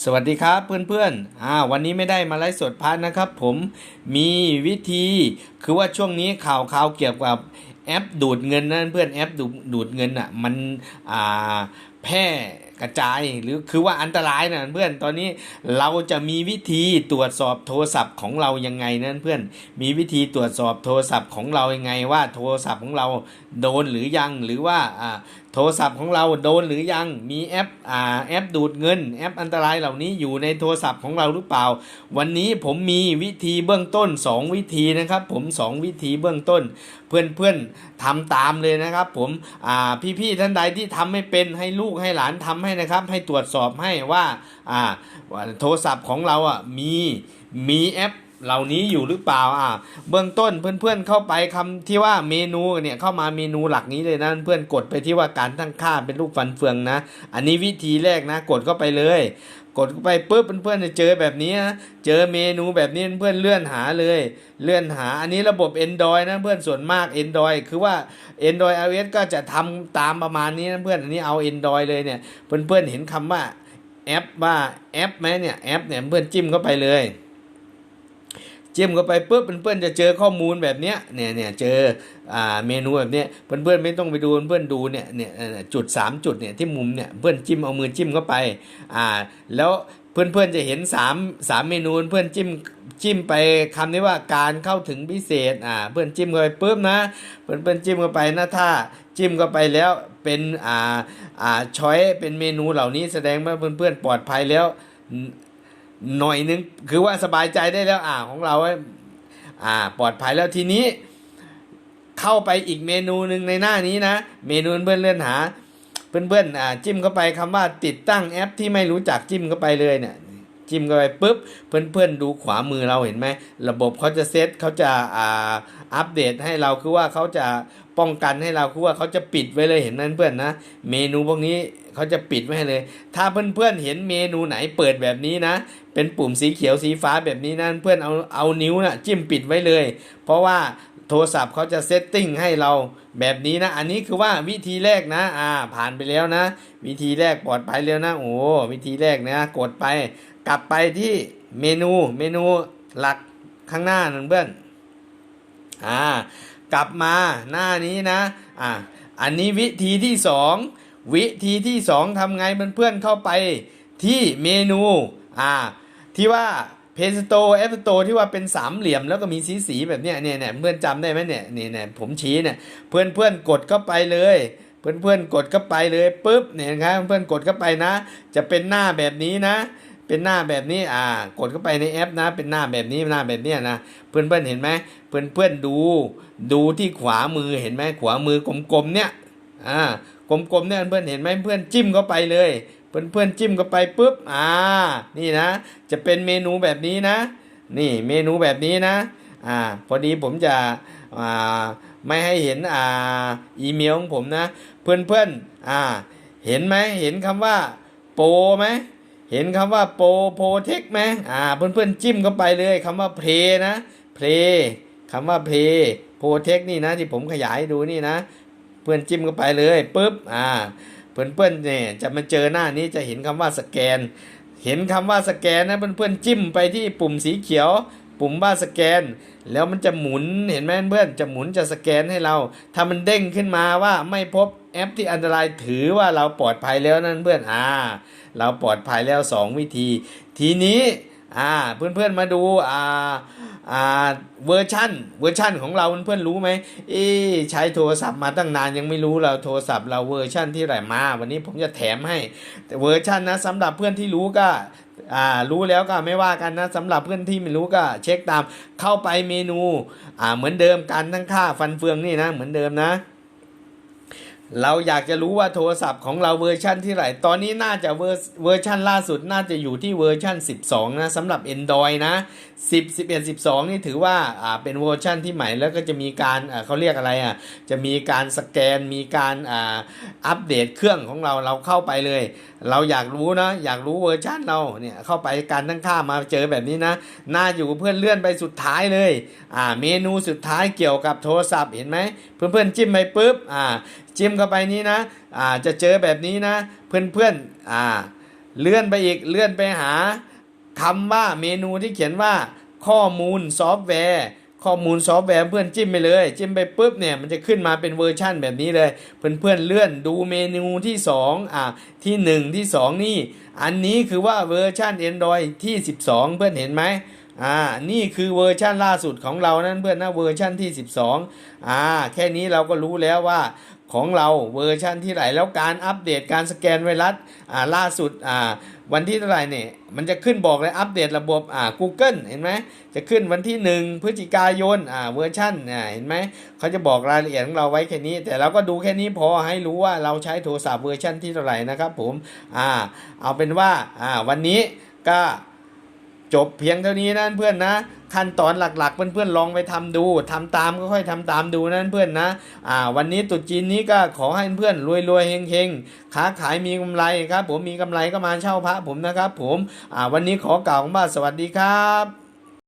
สวัสดีครับเพื่อนๆอ่าวันนี้ไม่ได้มาไลฟ์สดพาร์ทนะครับ ผมมีวิธีคือว่าช่วงนี้ข่าวข่าวเกี่ยวกับแอปดูดเงินนะเพื่อนแอปดูดูดเงินอะมันอ่า แพร่กระจายหรือคือว่าอันตรายนะเพื่อนตอนนี้เราจะมีวิธีตรวจสอบโทรศัพท์ของเรายังไงนะเพื่อนมีวิธีตรวจสอบโทรศัพท์ของเรายังไงว่าโทรศัพท์ของเราโดนหรือยังหรือว่าอ่าโทรศัพท์ของเราโดนหรือยังมีแอปอ่าแอปดูดเงิน แอปอันตรายเหล่านี้อยู่ในโทรศัพท์ของเราหรือเปล่า วันนี้ผมมีวิธีเบื้องต้น 2 วิธีนะครับ ผม 2 วิธีเบื้องต้น เพื่อนเพื่อนๆทำตามเลยนะครับ ผมอ่าพี่ๆท่านใดที่ทำไม่เป็นให้ลูกให้หลานทำให้นะครับ ให้ตรวจสอบให้ว่าอ่าว่าโทรศัพท์ของเราอะมีมีแอป เหล่านี้อยู่หรือเปล่าอ่าเบื้องต้นเพื่อนๆเข้าไปคำที่ว่าเมนูเนี่ยเข้ามาเมนูหลักนี้เลยนะเพื่อนกดไปที่ว่าการตั้งค่าเป็นรูปฟันเฟืองนะ อันนี้วิธีแรกนะ กดเข้าไปเลย กดเข้าไปปุ๊บเพื่อนๆจะเจอแบบนี้นะเจอเมนูแบบนี้เพื่อนเลื่อนหาเลย เลื่อนหาอันนี้ระบบ Android นะเพื่อนส่วนมาก Android คือว่า Android iOS ก็จะทำตามประมาณนี้นะเพื่อนอันนี้เอา Android เลยเนี่ยเพื่อนๆเห็นคำว่าแอปว่าแอปไหมเนี่ยแอปเนี่ยเพื่อนจิ้มเข้าไปเลย จิ้มเข้าไปปุ๊บเพื่อนๆจะเจอข้อมูลแบบเนี้ยเนี่ยเนี่ยเจออ่าเมนูแบบเนี้ยเพื่อนๆไม่ต้องไปดูเพื่อนๆดูเนี่ยเนี่ยจุดสามจุดเนี่ยที่มุมเนี่ยเพื่อนจิ้มเอามือจิ้มเข้าไปอ่าแล้วเพื่อนๆจะเห็นสามสามเมนูเพื่อนจิ้มจิ้มไปคำนี้ว่าการเข้าถึงพิเศษอ่าเพื่อนจิ้มเข้าไปปุ๊บนะเพื่อนเพื่อนๆจิ้มเข้าไปนะถ้าจิ้มเข้าไปแล้วเป็นอ่าอ่าช้อยเป็นเมนูเหล่านี้แสดงว่าเพื่อนๆปลอดภัยแล้ว หน่อยนึงคือว่าสบายใจได้แล้วอ่าของเราอ่าปลอดภัยแล้วทีนี้เข้าไปอีกเมนูหนึ่งในหน้านี้นะ เมนูเพื่อนเลื่อนหา เพื่อนๆอ่าจิ้มเข้าไปคำว่าติดตั้งแอปที่ไม่รู้จักจิ้มเข้าไปเลยเนี่ยจิ้มเข้าไปปุ๊บเพื่อนๆดูขวามือเราเห็นไหมระบบเขาจะเซตเขาจะอ่าอัปเดตให้เราคือว่าเขาจะ ป้องกันให้เราคือว่าเขาจะปิดไว้เลยเห็นไหมเพื่อนนะ เมนูพวกนี้เขาจะปิดไว้ให้เลย ถ้าเพื่อนๆเห็นเมนูไหนเปิดแบบนี้นะ เป็นปุ่มสีเขียวสีฟ้าแบบนี้นะเพื่อนเอาเอานิ้วน่ะจิ้มปิดไว้เลย เพราะว่าโทรศัพท์เขาจะเซตติ้งให้เราแบบนี้นะ อันนี้คือว่าวิธีแรกนะ อ่า ผ่านไปแล้วนะ วิธีแรกปลอดภัยแล้วนะ โอ้วิธีแรกนะกดไป กลับไปที่เมนูเมนูหลักข้างหน้านั่นเพื่อน อ่า กลับมาหน้านี้นะอ่าอันนี้วิธีที่สองวิธีที่สองทำไงเพื่อนๆเข้าไปที่เมนูอ่าที่ว่าเพสโตร์แอปสโตที่ว่าเป็นสามเหลี่ยมแล้วก็มีสีสีแบบเนี้ยเนี่ยเนี่ยเพื่อนจำได้ไหมเนี่ยเนี่ยเนี่ยผมชี้เนี่ยเพื่อนเพื่อนกดเข้าไปเลย เพื่อนเพื่อนกดเข้าไปเลยปุ๊บเนี่ยนะครับเพื่อนกดเข้าไปนะ จะเป็นหน้าแบบนี้นะ เป็นหน้าแบบนี้อ่ากดเข้าไปในแอปนะ เป็นหน้าแบบนี้หน้าแบบเนี้ยนะเพื่อนเพื่อนเห็นไหมเพื่อนเพื่อนดู ดูที่ขวามือเห็นไหมขวามือกลมๆเนี่ยอ่ากลมๆเนี่ยเพื่อนเห็นไหมเพื่อนจิ้มเข้าไปเลย เพื่อนเพื่อนจิ้มเข้าไปปุ๊บอ่านี่นะ จะเป็นเมนูแบบนี้นะ นี่เมนูแบบนี้นะอ่าพอดีผมจะอ่าไม่ให้เห็นอ่าอีเมลของผมนะ เพื่อนเพื่อนอ่าเห็นไหมเห็นคำว่าโปรไหม เห็นคำว่าโปรโปรเทคไหมอ่า เพื่อนๆจิ้มเข้าไปเลยคำว่าเพลนะเพลคำว่าเพลโปรเทคนี่นะที่ผมขยายให้ดูนี่นะ เพื่อนจิ้มเข้าไปเลยปุ๊บอ่าเพื่อนๆเนี่ยจะมาเจอหน้านี้จะเห็นคำว่าสแกน เห็นคำว่าสแกนนะเพื่อนๆจิ้มไปที่ปุ่มสีเขียว ปุ่มว่าสแกน แล้วมันจะหมุนเห็นไหมเพื่อนจะหมุนจะสแกนให้เรา ถ้ามันเด้งขึ้นมาว่าไม่พบแอปที่อันตรายถือว่าเราปลอดภัยแล้วนั่นเพื่อนอ่า เราปลอดภัยแล้ว 2 วิธี ทีนี้อ่าเพื่อนๆมาดูอ่าอ่าเวอร์ชั่นเวอร์ชั่นของเราเพื่อนๆรู้ไหมเอ๊ใช้โทรศัพท์มาตั้งนานยังไม่รู้เราโทรศัพท์เราเวอร์ชั่นที่ไหนมา วันนี้ผมจะแถมให้แต่เวอร์ชั่นนะสำหรับเพื่อนที่รู้ก็ อ่ารู้แล้วก็ไม่ว่ากันนะสำหรับเพื่อนที่ไม่รู้ก็เช็คตามเข้าไปเมนูอ่าเหมือนเดิมการตั้งค่าฟันเฟืองนี่นะเหมือนเดิมนะ เราอยากจะรู้ว่าโทรศัพท์ของเราเวอร์ชันที่ไหนตอนนี้น่าจะเวอร์เวอร์ชันล่าสุดน่าจะอยู่ที่เวอร์ชัน12 นะสำหรับ Android นะ 10 11 12 นี่ถือว่าอ่าเป็นเวอร์ชันที่ใหม่แล้วก็จะมีการอ่าเขาเรียกอะไรอะจะมีการสแกนมีการอ่าอัปเดตเครื่องของเราเราเข้าไปเลย เราอยากรู้นะอยากรู้เวอร์ชันเราเนี่ยเข้าไปการตั้งค่ามาเจอแบบนี้นะน่าอยู่เพื่อนเลื่อนไปสุดท้ายเลยอ่าเมนูสุดท้ายเกี่ยวกับโทรศัพท์เห็นไหมเพื่อนๆจิ้มไปปุ๊บอ่าจิ้มเข้าไปนี้นะอ่าจะเจอแบบนี้นะ เพื่อนๆอ่าเลื่อนไปอีกเลื่อนไปหาคำว่าเมนูที่เขียนว่าข้อมูลซอฟต์แวร์ข้อมูลซอฟต์แวร์เพื่อนจิ้มไปเลย จิ้มไปปุ๊บเนี่ยมันจะขึ้นมาเป็นเวอร์ชั่นแบบนี้เลย เพื่อนเพื่อนเลื่อนดูเมนูที่2อะที่ 1 ที่ 2 นี่ อันนี้คือว่าเวอร์ชัน Android ที่ 12 เพื่อนเห็นไหมอ่านี่คือเวอร์ชันล่าสุดของเรานั่นเพื่อนนะเวอร์ชันที่ 12อ่าแค่นี้เราก็รู้แล้วว่า ของเราเวอร์ชันที่ไหนแล้วการอัปเดตการสแกนไวรัสอ่าล่าสุดอ่าวันที่เท่าไหร่เนี่ยมันจะขึ้นบอกเลยอัปเดตระบบอ่า Google เห็นไหมจะขึ้นวันที่ 1 พฤศจิกายนอ่าเวอร์ชันอ่าเห็นไหมเขาจะบอกรายละเอียดของเราไว้แค่นี้ แต่เราก็ดูแค่นี้พอให้รู้ว่าเราใช้โทรศัพท์เวอร์ชันที่เท่าไหร่นะครับผมอ่าเอาเป็นว่าอ่าวันนี้ก็ จบเพียงเท่านี้นะเพื่อนนะ ขั้นตอนหลักๆ เพื่อนๆลองไปทำดูทำตามก็ค่อยทำตามดูนะเพื่อนนะอ่าวันนี้ตรุษจีนนี้ก็ขอให้เพื่อนรวยๆเฮงๆค้าขายมีกำไรครับ ผมมีกำไรก็มาเช่าพระผมนะครับ ผมอ่าวันนี้ขอกล่าวว่าสวัสดีครับ